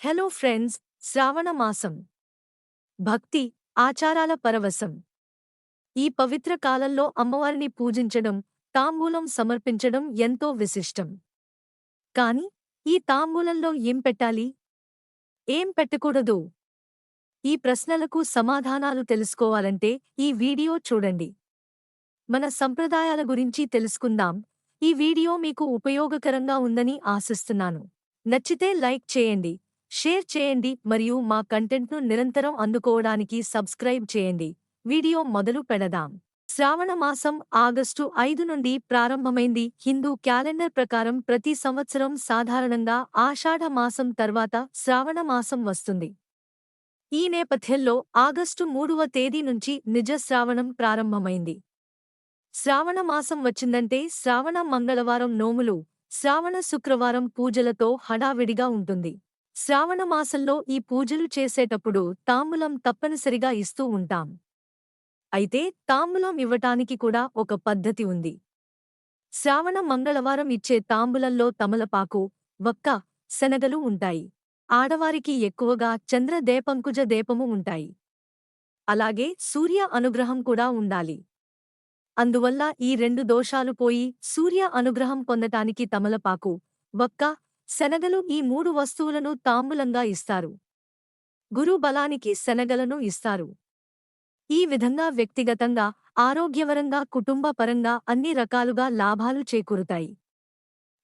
Hello friends శ్రావణ మాసం. భక్తి ఆచారాల పరవశం. ఈ పవిత్ర కాలంలో అమ్మవారిని పూజించడం తాంబూలం సమర్పించడం ఎంతో విశిష్టం. కాని ఈ తాంబూలంలో ఏం పెట్టాలి? ఏం పెట్టకూడదు? ఈ ప్రశ్నలకు సమాధానాలు తెలుసుకోవాలంటే ఈ వీడియో చూడండి. మన సంప్రదాయాల గురించి తెలుసుకుందాం. ఈ వీడియో మీకు ఉపయోగకరంగా ఉందని ఆశిస్తున్నాను. నచ్చితే లైక్ చేయండి. షేర్ చేయండి మరియు మా కంటెంట్ను నిరంతరం అందుకోవడానికి సబ్స్క్రైబ్ చేయండి. వీడియో మొదలు పెడదాం. శ్రావణ మాసం ఆగస్టు ఐదు నుండి ప్రారంభమైంది. హిందూ క్యాలెండర్ ప్రకారం ప్రతి సంవత్సరం సాధారణంగా ఆషాఢ మాసం తర్వాత శ్రావణ మాసం వస్తుంది. ఈ నేపథ్యంలో ఆగస్టు మూడవ తేదీ నుంచి నిజ శ్రావణం ప్రారంభమైంది. శ్రావణ మాసం వచ్చిందంటే శ్రావణ మంగళవారం నోములు శ్రావణ శుక్రవారం పూజలతో హడావిడిగా ఉంటుంది. శ్రావణమాసంలో ఈ పూజలు చేసేటప్పుడు తాంబూలం తప్పనిసరిగా ఇస్తూ ఉంటాం. అయితే తాంబూలం ఇవ్వటానికి కూడా ఒక పద్ధతి ఉంది. శ్రావణ మంగళవారం ఇచ్చే తాంబూలంలో తమలపాకు వక్క శనగలు ఉంటాయి. ఆడవారికి ఎక్కువగా చంద్రదేపంకుజ దీపము దేపము ఉంటాయి. అలాగే సూర్య అనుగ్రహం కూడా ఉండాలి. అందువల్ల ఈ రెండు దోషాలు పోయి సూర్య అనుగ్రహం పొందటానికి తమలపాకు వక్క శనగలు ఈ మూడు వస్తువులను తాంబూలంగా ఇస్తారు. గురు బలానికి శనగలను ఇస్తారు. ఈ విధంగా వ్యక్తిగతంగా ఆరోగ్యవరంగా కుటుంబపరంగా అన్ని రకాలుగా లాభాలు చేకూరుతాయి.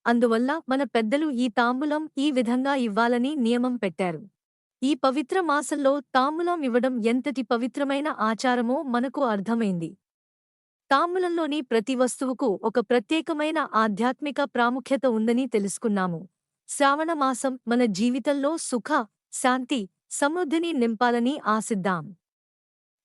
అందువల్ల మన పెద్దలు ఈ తాంబూలం ఈ విధంగా ఇవ్వాలని నియమం పెట్టారు. ఈ పవిత్ర మాసంలో తాంబూలం ఇవ్వడం ఎంతటి పవిత్రమైన ఆచారమో మనకు అర్థమైంది. తాంబూలంలోని ప్రతి వస్తువుకు ఒక ప్రత్యేకమైన ఆధ్యాత్మిక ప్రాముఖ్యత ఉందని తెలుసుకున్నాము. శ్రావణమాసం మన జీవితంలో సుఖ శాంతి సమృద్ధిని నింపాలని ఆశిద్దాం.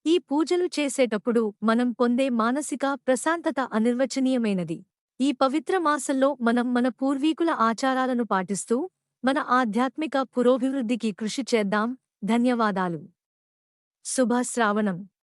ఈ పూజలు చేసేటప్పుడు మనం పొందే మానసిక ప్రశాంతత అనిర్వచనీయమైనది. ఈ పవిత్ర మాసంలో మనం మన పూర్వీకుల ఆచారాలను పాటిస్తూ మన ఆధ్యాత్మిక పురోభివృద్ధికి కృషి చేద్దాం. ధన్యవాదాలు. శుభ శ్రావణం.